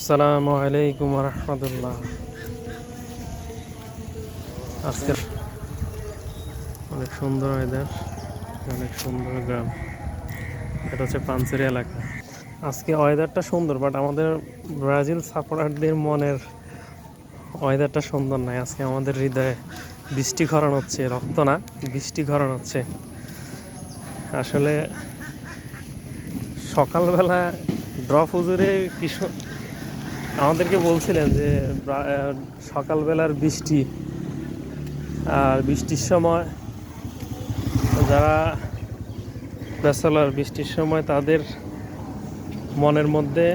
আসসালামু আলাইকুম রহমতুল্লাহ। আজকের অনেক সুন্দর ওয়েদার অনেক সুন্দর গ্রাম। এটা হচ্ছে পানসেরি এলাকা। আজকে ওয়েদারটা সুন্দর বাট আমাদের ব্রাজিল সাপোর্টারদের মনের ওয়েদারটা সুন্দর নয় আজকে আমাদের হৃদয়ে বৃষ্টি খরণ হচ্ছে, রক্ত না, বৃষ্টি খরণ হচ্ছে। আসলে সকালবেলা ড্রপ হুজুরে কিছু আমাদেরকে বলছিলেন যে সকালবেলার বৃষ্টি আর বৃষ্টির সময় যারা ব্যাচেলর, বৃষ্টির সময় তাদের মনের মধ্যে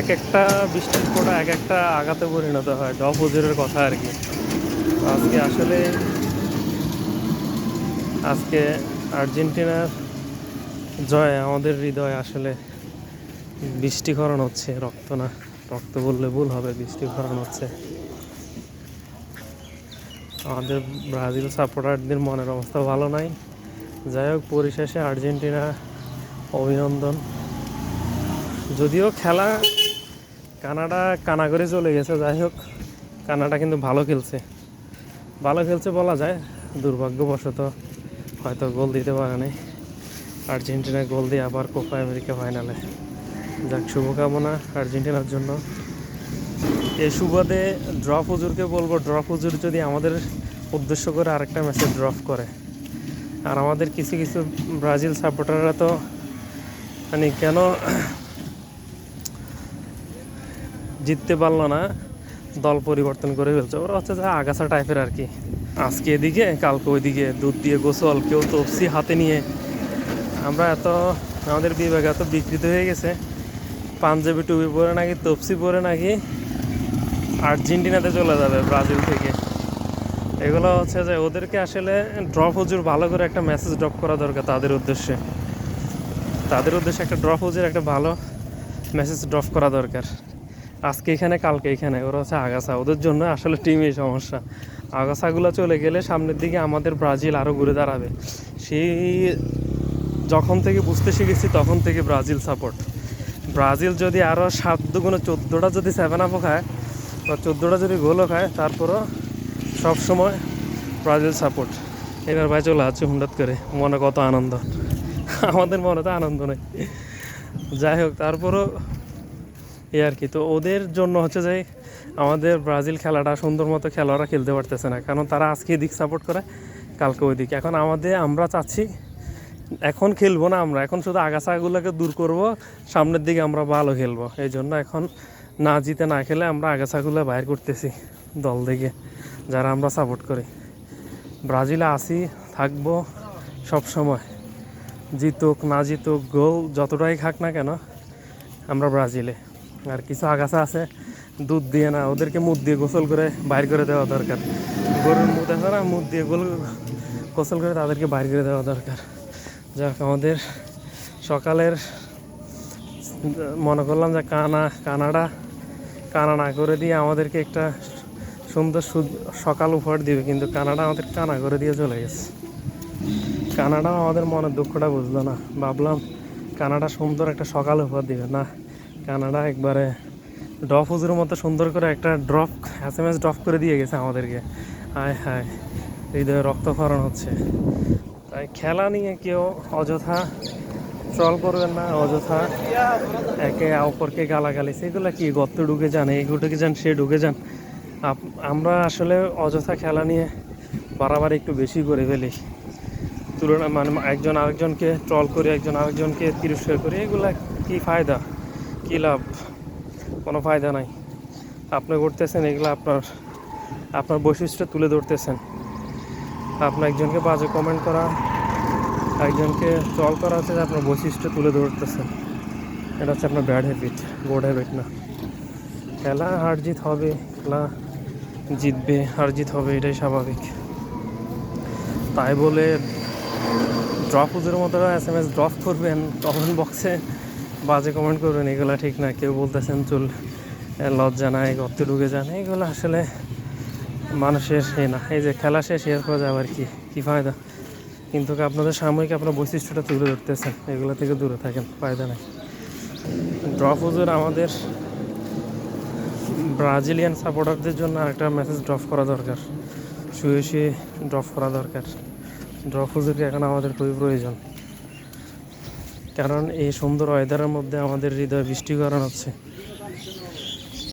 এক একটা বৃষ্টির ফোঁটা এক একটা আঘাতে পরিণত হয় ডপ হুজুরের কথা আর কি। আজকে আসলে, আজকে আর্জেন্টিনার জয় আমাদের হৃদয় আসলে বৃষ্টিকরণ হচ্ছে, রক্ত না, রক্ত বললে ভুল হবে বৃষ্টিকরণ হচ্ছে। আমাদের ব্রাজিল সাপোর্টারদের মনের অবস্থা ভালো নাই। যাই হোক, পরিশেষে আর্জেন্টিনা, অভিনন্দন। যদিও খেলা কানাডা কানা করে চলে গেছে, যাই হোক, কানাডা কিন্তু ভালো খেলছে। ভালো খেলছে বলা যায়, দুর্ভাগ্যবশত হয়তো গোল দিতে পারে নাই আর্জেন্টিনা গোল দিয়ে আবার কোপা আমেরিকা ফাইনালে। যাক, শুভকামনা আর্জেন্টিনার জন্য। এই সুবাদে ড্রপ হুজুরকে বলব, ড্রপ হুজুর যদি আমাদের উদ্দেশ্য করে আরেকটা ম্যাচে ড্রপ করে। আর আমাদের কিছু কিছু ব্রাজিল সাপোর্টাররা তো মানে কেন জিততে পারল না, দল পরিবর্তন করে ফেলছে। ওরা হচ্ছে যে আগাছা টাইপের আর কি। আজকে এদিকে, কালকে ওইদিকে, দুধ দিয়ে গোসল, কেউ তপসি হাতে নিয়ে। আমরা এত, আমাদের বিভাগ এত বিকৃত হয়ে গেছে। পাঞ্জাবি টুপি পরে নাকি তপসি পরে নাকি আর্জেন্টিনাতে চলে যাবে ব্রাজিল থেকে। এগুলো হচ্ছে যে ওদেরকে আসলে ড্রপ হুজুর ভালো করে একটা মেসেজ ড্রপ করা দরকার তাদের উদ্দেশ্যে। তাদের উদ্দেশ্যে একটা ড্রপ হুজুর, একটা ভালো মেসেজ ড্রপ করা দরকার। আজকে এখানে, কালকে এখানে, ওরা হচ্ছে আগাছা। ওদের জন্য আসলে টিমই সমস্যা। আগাছাগুলো চলে গেলে সামনের দিকে আমাদের ব্রাজিল আরও ঘুরে দাঁড়াবে। সেই যখন থেকে বুঝতে শিখেছি, তখন থেকে ব্রাজিল সাপোর্ট ব্রাজিল যদি আরও সাত দুগুণে চোদ্দোটা যদি সেভেন আপও খায়, বা চোদ্দোটা যদি গোলও খায়, তারপরও সবসময় ব্রাজিল সাপোর্ট এবার ভাই চলে আছে হুন্ডাত করে। মনে কত আনন্দ। আমাদের মনে তো আনন্দ নেই। যাই হোক, তারপরও এ আর কি। তো ওদের জন্য হচ্ছে যে আমাদের ব্রাজিল খেলাটা সুন্দর মতো খেলোয়াড়রা খেলতে পারতেছে না। কারণ তারা আজকে এদিক সাপোর্ট করে, কালকে ওই দিক এখন আমাদের, আমরা চাচ্ছি এখন খেলব না আমরা, এখন শুধু আগাছাগুলোকে দূর করব, সামনের দিকে আমরা ভালো খেলব। এই জন্য এখন না জিতে না খেলে আমরা আগাছাগুলো বাইর করতেছি দল থেকে, যারা আমরা সাপোর্ট করি। ব্রাজিলে আসি, থাকব সব সময়। জিতুক, না জিতুক, গোল যতটাই খাক না কেন, আমরা ব্রাজিলে। আর কিছু আগাছা আছে, দুধ দিয়ে না, ওদেরকে মুখ দিয়ে গোসল করে বাইর করে দেওয়া দরকার। গরুর মুখ দেখো না মুখ দিয়ে গোল গোসল করে তাদেরকে বাইর করে দেওয়া দরকার। যাক, আমাদের সকালের, মনে করলাম যে কানা, কানাডা, কানা না করে দিয়ে আমাদেরকে একটা সুন্দর সকাল উপহার দিবে, কিন্তু কানাডা আমাদের কানা করে দিয়ে চলে গেছে। কানাডা আমাদের মনের দুঃখটা বুঝলো না। ভাবলাম কানাডা সুন্দর একটা সকাল উপহার দিবে। না, কানাডা একবারে ড্রপ হুজুরের মতো সুন্দর করে একটা drop, S M S drop করে দিয়ে গেছে আমাদেরকে। হায় হায়, হৃদয়ে রক্তক্ষরণ হচ্ছে। তাই খেলা নিয়ে কেউ অযথা ট্রল করবেন না, অযথা একে অপরকে গালাগালি। সেগুলো কি, গর্ত ঢুকে যান, এই ঢুকে যান, সে ঢুকে যান। আমরা আসলে অযথা খেলা নিয়ে বাড়াবাড়ি একটু বেশি করে ফেলি। তুলনা মানে একজন আরেকজনকে ট্রল করে, একজন আরেকজনকে তিরস্কার করে, এগুলো কি ফায়দা? কী লাভ? কোনো ফায়দা নাই। আপনি করতেছেন, এগুলো আপনার আপনার বৈশিষ্ট্য তুলে ধরতেছেন। আপনি একজনকে বাজে কমেন্ট করা, একজনকে চল করা হচ্ছে যে আপনার বৈশিষ্ট্য তুলে ধরতেছেন এটা হচ্ছে আপনার ব্যাড হ্যাবিট গুড হ্যাবিট না। খেলা হার জিত হবে খেলা জিতবে, হার জিত হবে, এটাই স্বাভাবিক। তাই বলে ড্রপ হুজুর মতো এস এম এস ড্রপ করবেন কমেন্ট বক্সে বাজে কমেন্ট করবেন, এগুলো ঠিক না। কেউ বলতেছেন চুল লজ্জা নাই, গর্তে ঢুকে যান, এগুলো আসলে মানুষের এ না। এই যে খেলা শেষ, এরপর আবার কি। কী ফায়দা? কিন্তু আপনাদের সাময়িক আপনার বৈশিষ্ট্যটা তুলে ধরতেছেন। এগুলো থেকে দূরে থাকেন, ফায়দা নাই। ড্রপ হুজুর আমাদের ব্রাজিলিয়ান সাপোর্টারদের জন্য আরেকটা মেসেজ ড্রপ করা দরকার। শুয়ে শুয়ে ড্রপ করা দরকার। ড্রপ হুজুরকে এখন আমাদের খুবই প্রয়োজন? কারণ এই সুন্দর ওয়েদারের মধ্যে আমাদের হৃদয় বৃষ্টি করানো হচ্ছে।